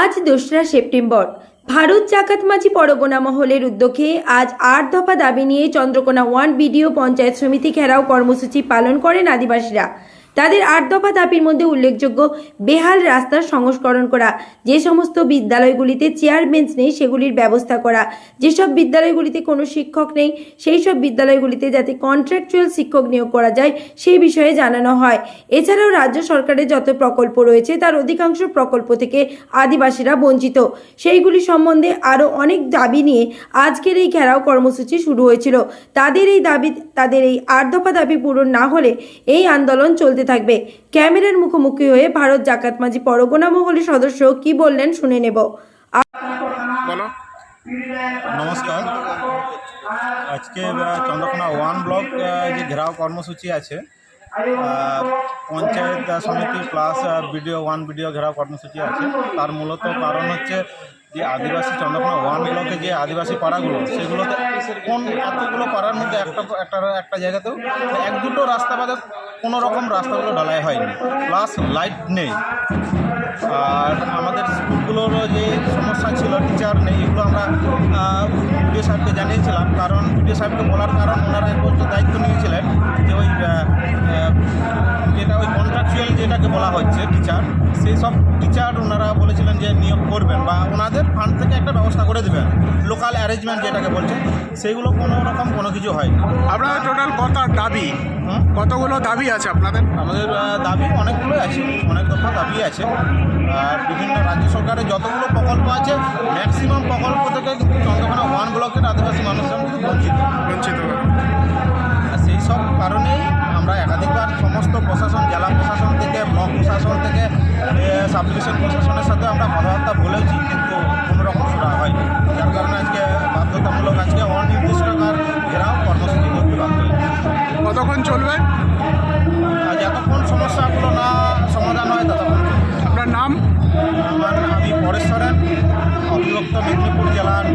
আজ দোসরা সেপ্টেম্বর। ভারত জাকাত মাঝি পরগনা মহলের উদ্যোগে আজ আট দফা দাবি নিয়ে চন্দ্রকোনা ওয়ান বিডিও পঞ্চায়েত সমিতি ঘেরাও কর্মসূচি পালন করেন আদিবাসীরা। তাদের আট দফা দাবির মধ্যে উল্লেখযোগ্য বেহাল রাস্তার সংস্করণ করা, যে সমস্ত বিদ্যালয়গুলিতে চেয়ার বেঞ্চ নেই সেগুলির ব্যবস্থা করা, যেসব বিদ্যালয়গুলিতে কোনো শিক্ষক নেই সেই সব বিদ্যালয়গুলিতে যাতে কন্ট্রাকচুয়াল শিক্ষক নিয়োগ করা যায় সেই বিষয়ে জানানো হয়। এছাড়াও রাজ্য সরকারের যত প্রকল্প রয়েছে তার অধিকাংশ প্রকল্প থেকে আদিবাসীরা বঞ্চিত। সেইগুলি সম্বন্ধে আরও অনেক দাবি নিয়ে আজকের এই ঘেরাও কর্মসূচি শুরু হয়েছিল। তাদের এই দাবি, তাদের এই আট দফা দাবি পূরণ না হলে এই আন্দোলন চলতে থাকবে। ক্যামেরার মুখোমুখি হয়ে ভারত জাকাত মাঝি পরগনা মহলের সদস্য কি বললেন শুনে নেব। বলো। নমস্কার। আজকে চন্দ্রকোনা ওয়ান ব্লক যে ঘেরাও কর্মসূচি আছে আহ, Panchayat Samiti plus BDO one BDO ঘেরাও কর্মসূচি আছে। তার মূলত কারণ হচ্ছে যে আদিবাসী চন্দ্রকোনা ওয়ান ব্লকে যে আদিবাসী পাড়াগুলো, সেগুলোতে কোন এতগুলো পাড়ার মধ্যে একটা একটা একটা জায়গাতেও এক দুটো রাস্তা বাদে কোনো রকম রাস্তাগুলো ঢালাই হয়নি। প্লাস লাইট নেই। আর আমাদের স্কুলগুলোরও যে সমস্যা ছিল টিচার নেই, এগুলো আমরা বিডিও সাহেবকে জানিয়েছিলাম, কারণ বিডিও সাহেবকে বলার কারণ ওনারা বছর দায়িত্ব নিয়েছিলেন যে ওই বলা হচ্ছে টিচার সেই সব টিচার ওনারা বলেছিলেন যে নিয়োগ করবেন বা ওনাদের ফান্ড থেকে একটা ব্যবস্থা করে দেবেন। লোকাল অ্যারেঞ্জমেন্ট যেটাকে বলছে সেইগুলো কোনো রকম কোনো কিছু হয়নি। আপনাদের টোটাল কত দাবি? কতগুলো দাবি আছে আপনাদের? আমাদের দাবি অনেকগুলোই আছে অনেক দফা দাবি আছে। আর বিভিন্ন রাজ্য সরকারের যতগুলো প্রকল্প আছে ম্যাক্সিমাম প্রকল্প থেকে কিন্তু চন্দ্রকোনা ওয়ান ব্লকের আদিবাসী মানুষজন কিন্তু বঞ্চিত। বঞ্চিত। সেই সব কারণেই আমরা একাধিকবার সমস্ত প্রশাসন সাব ডিভিশন প্রশাসনের সাথে আমরা কথাবার্তা বলেছি কিন্তু কোনো রকম শোনা হয়নি। যার কারণে আজকে বাধ্যতামূলক আজকে অনির্দিষ্টকার ঘেরাও কর্মসূচি করতে বাধ্য কতক্ষণ চলবে? যতক্ষণ সমস্যাগুলো না সমাধান হয় ততক্ষণ আপনার নাম? আমার আমি পরেশ সরেন অবিভক্ত মেদিনীপুর জেলার